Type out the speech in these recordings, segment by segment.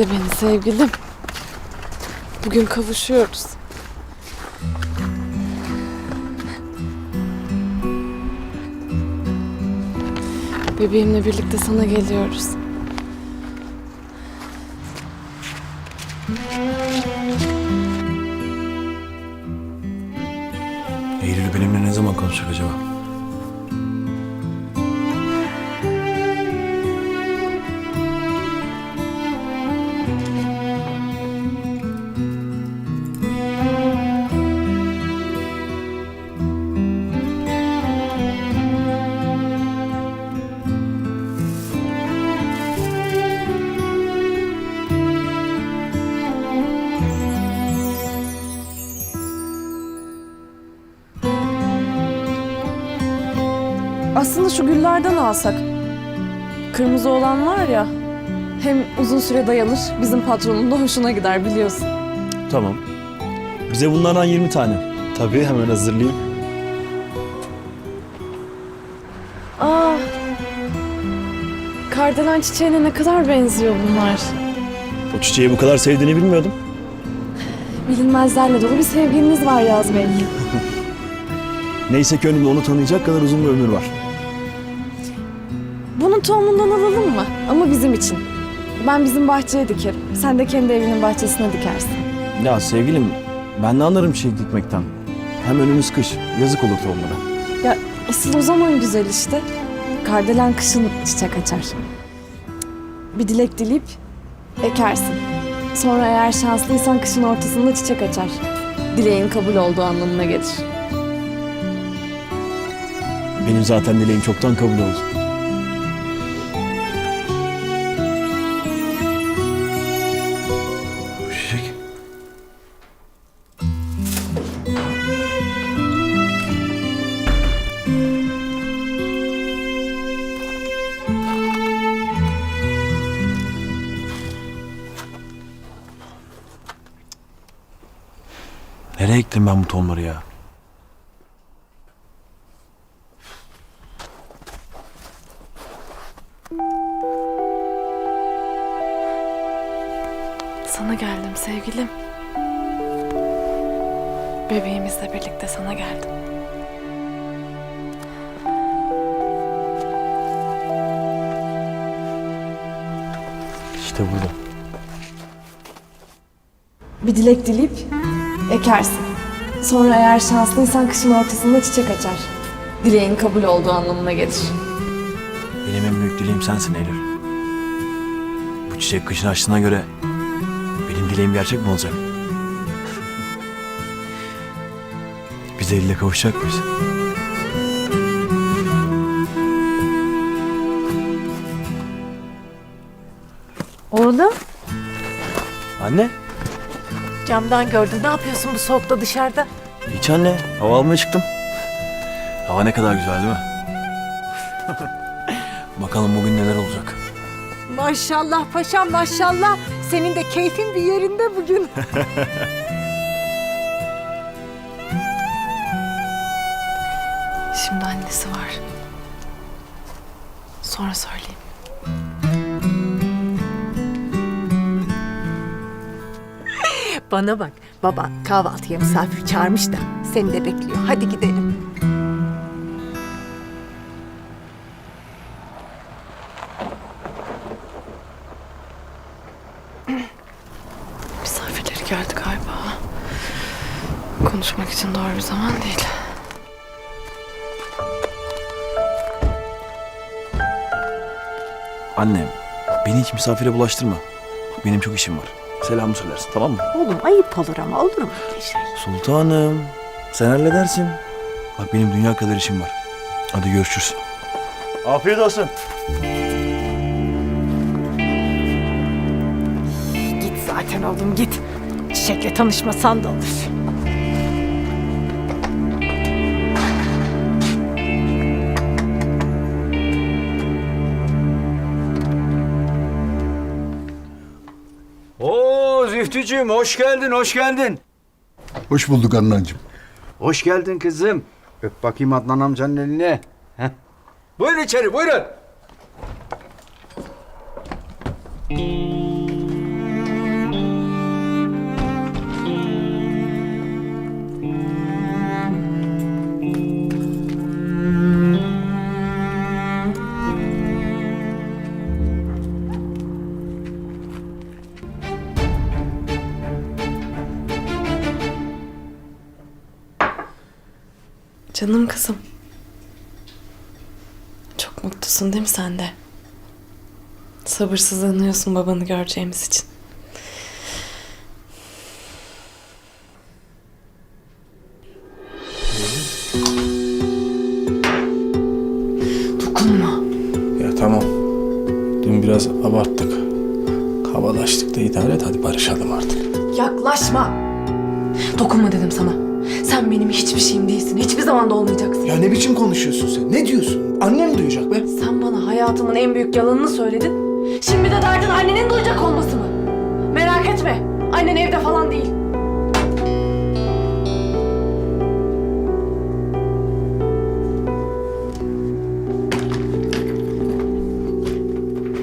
Bekle beni sevgilim. Bugün kavuşuyoruz. Bebeğimle birlikte sana geliyoruz. Eylül benimle ne zaman konuşacak acaba? Aslında şu güllerden alsak. Kırmızı olan var ya. Hem uzun süre dayanır, bizim patronun da hoşuna gider biliyorsun. Tamam. Bize bunlardan 20 tane. Tabii hemen hazırlayayım. Aa, kardelen çiçeğine ne kadar benziyor bunlar. O çiçeği bu kadar sevdiğini bilmiyordum. Bilinmezlerle dolu bir sevgiliniz var Yaz Bey. Neyse ki önümde onu tanıyacak kadar uzun bir ömür var. Bunun tohumundan alalım mı? Ama bizim için. Ben bizim bahçeye dikerim. Sen de kendi evinin bahçesine dikersin. Ya sevgilim ben de anlarım çiçek dikmekten. Hem önümüz kış. Yazık olur tohumlara. Ya asıl o zaman güzel işte. Kardelen kışın çiçek açar. Bir dilek dileyip ekersin. Sonra eğer şanslıysan kışın ortasında çiçek açar. Dileğin kabul olduğu anlamına gelir. Benim zaten dileğim çoktan kabul oldu. Ektim ben bu tohumları ya? Sana geldim sevgilim. Bebeğimizle birlikte sana geldim. İşte burada. Bir dilek dileyip ekersin. Sonra eğer şanslıysan kışın ortasında çiçek açar. Dileğin kabul olduğu anlamına gelir. Benim en büyük dileğim sensin Eylül. Bu çiçek kışın açtığına göre benim dileğim gerçek mi olacak? Biz Eylül'le kavuşacak mıyız? Oğlum Anne. Camdan gördüm. Ne yapıyorsun bu soğukta dışarıda? Hiç anne. Hava almaya çıktım. Hava ne kadar güzel değil mi? Bakalım bugün neler olacak. Maşallah paşam maşallah. Senin de keyfin bir yerinde bugün. Şimdi annesi var. Sonra söyleyeyim. Bana bak baban kahvaltıya misafir çağırmış da seni de bekliyor. Hadi gidelim. Misafirleri geldi galiba. Konuşmak için doğru bir zaman değil. Anne, beni hiç misafire bulaştırma. Benim çok işim var. Selamı söylersin tamam mı? Oğlum ayıp olur ama olur mu öyle şey? Sultanım, sen halledersin. Bak benim dünya kadar işim var. Hadi görüşürüz. Afiyet olsun. Git zaten oğlum git. Çiçekle tanışmasan da olur. Oo Zühtücüğüm hoş geldin hoş geldin. Hoş bulduk Adnancığım. Hoş geldin kızım. Öp bakayım Adnan amcanın eline. Heh. Buyurun içeri buyurun. Canım kızım. Çok mutlusun değil mi sen de? Sabırsızlanıyorsun babanı göreceğimiz için. Dokunma. Ya tamam. Dün biraz abarttık. Kabalaştık da idare et hadi barışalım artık. Yaklaşma. Dokunma dedim sana. Sen benim hiçbir şeyim değilsin. Hiçbir zaman da olmayacaksın. Ya ne biçim konuşuyorsun sen? Ne diyorsun? Annem duyacak be. Sen bana hayatımın en büyük yalanını söyledin. Şimdi de derdin annenin duyacak olması mı? Merak etme. Annen evde falan değil.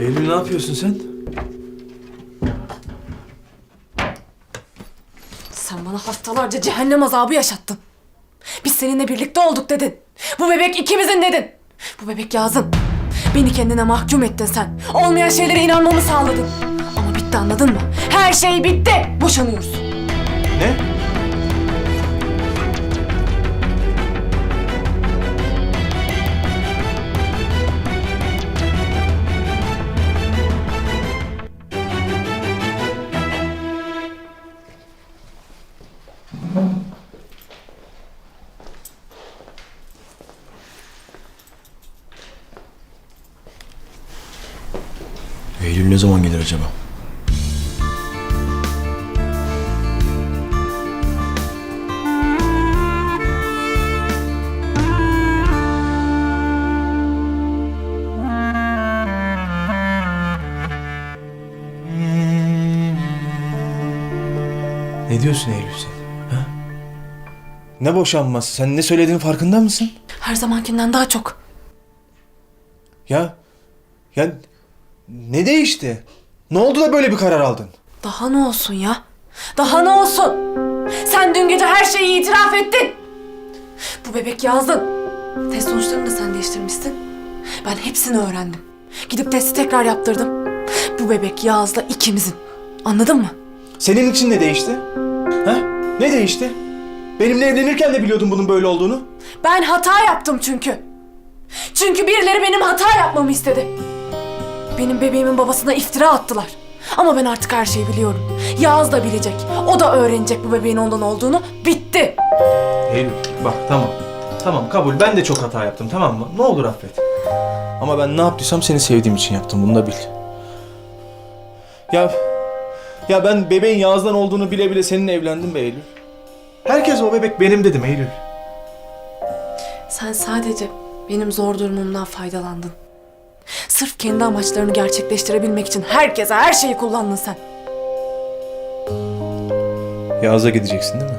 Eylül ne yapıyorsun sen? Sen bana haftalarca cehennem azabı yaşattın. Biz seninle birlikte olduk dedin. Bu bebek ikimizin dedin. Bu bebek Yazın. Beni kendine mahkum ettin sen. Olmayan şeylere inanmamı sağladın. Ama bitti anladın mı? Her şey bitti. Boşanıyoruz. Ne? Zaman gelir acaba? Ne diyorsun Eylül sen? Ha? Ne boşanması? Sen ne söylediğinin farkında mısın? Her zamankinden daha çok. Ya, ya ne değişti? Ne oldu da böyle bir karar aldın? Daha ne olsun ya? Daha ne olsun? Sen dün gece her şeyi itiraf ettin. Bu bebek Yazın. Test sonuçlarını da sen değiştirmişsin. Ben hepsini öğrendim. Gidip testi tekrar yaptırdım. Bu bebek Yaz'la ikimizin. Anladın mı? Senin için ne değişti? Ha? Ne değişti? Benimle evlenirken de biliyordun bunun böyle olduğunu. Ben hata yaptım çünkü. Çünkü birileri benim hata yapmamı istedi. Benim bebeğimin babasına iftira attılar. Ama ben artık her şeyi biliyorum. Yağız da bilecek. O da öğrenecek bu bebeğin ondan olduğunu. Bitti. Eylül bak tamam. Tamam kabul ben de çok hata yaptım tamam mı? Ne olur affet. Ama ben ne yaptıysam seni sevdiğim için yaptım bunu da bil. Ya ya ben bebeğin Yağız'dan olduğunu bile bile seninle evlendim be Eylül. Herkes o bebek benim dedim Eylül. Sen sadece benim zor durumumdan faydalandın. Sırf kendi amaçlarını gerçekleştirebilmek için herkese her şeyi kullandın sen. Yağız'a gideceksin değil mi?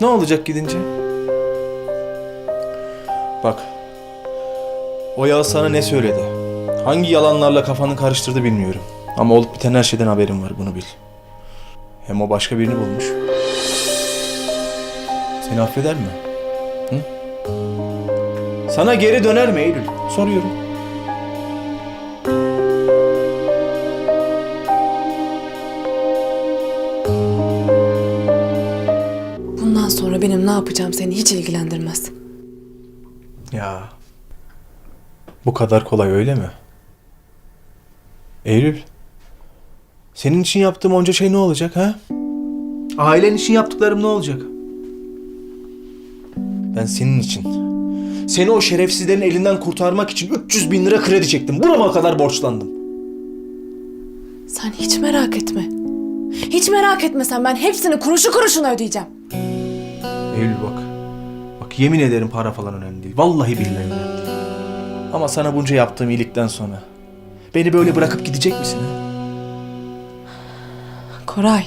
Ne olacak gidince? Bak. O Yağız sana ne söyledi? Hangi yalanlarla kafanı karıştırdı bilmiyorum. Ama olup biten her şeyden haberim var bunu bil. Hem o başka birini bulmuş. Seni affeder mi? Sana geri döner mi Eylül? Soruyorum. Bundan sonra benim ne yapacağım seni hiç ilgilendirmez. Ya. Bu kadar kolay öyle mi? Eylül. Senin için yaptığım onca şey ne olacak ha? Ailen için yaptıklarım ne olacak? Ben senin için. Seni o şerefsizlerin elinden kurtarmak için 300 bin lira kredi çektim. Burama kadar borçlandım. Sen hiç merak etme. Hiç merak etme sen ben hepsini kuruşu kuruşuna ödeyeceğim. Eylül bak. Bak yemin ederim para falan önemli değil. Vallahi billahi önemli değil. Ama sana bunca yaptığım iyilikten sonra beni böyle bırakıp gidecek misin ha? Koray.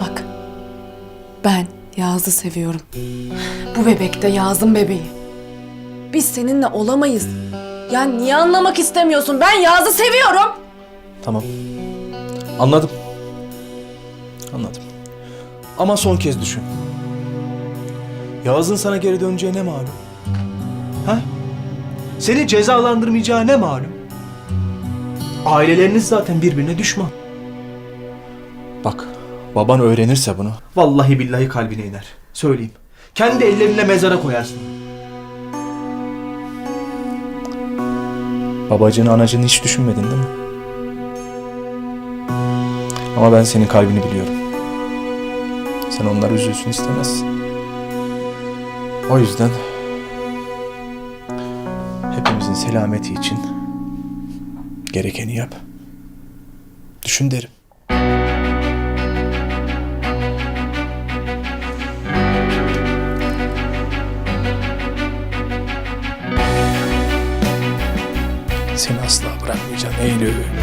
Bak. Ben Yağız'ı seviyorum. Bu bebek de Yağız'ın bebeği. Biz seninle olamayız. Ya niye anlamak istemiyorsun? Ben Yağız'ı seviyorum. Tamam. Anladım. Anladım. Ama son kez düşün. Yağız'ın sana geri döneceği ne malum? Ha? Seni cezalandırmayacağı ne malum? Aileleriniz zaten birbirine düşman. Bak, baban öğrenirse bunu, vallahi billahi kalbine iner. Söyleyeyim. Kendi ellerinle mezara koyarsın. Babacığını anacını hiç düşünmedin değil mi? Ama ben senin kalbini biliyorum. Sen onlar üzülsün istemezsin. O yüzden hepimizin selameti için gerekeni yap. Düşün derim. Eylül.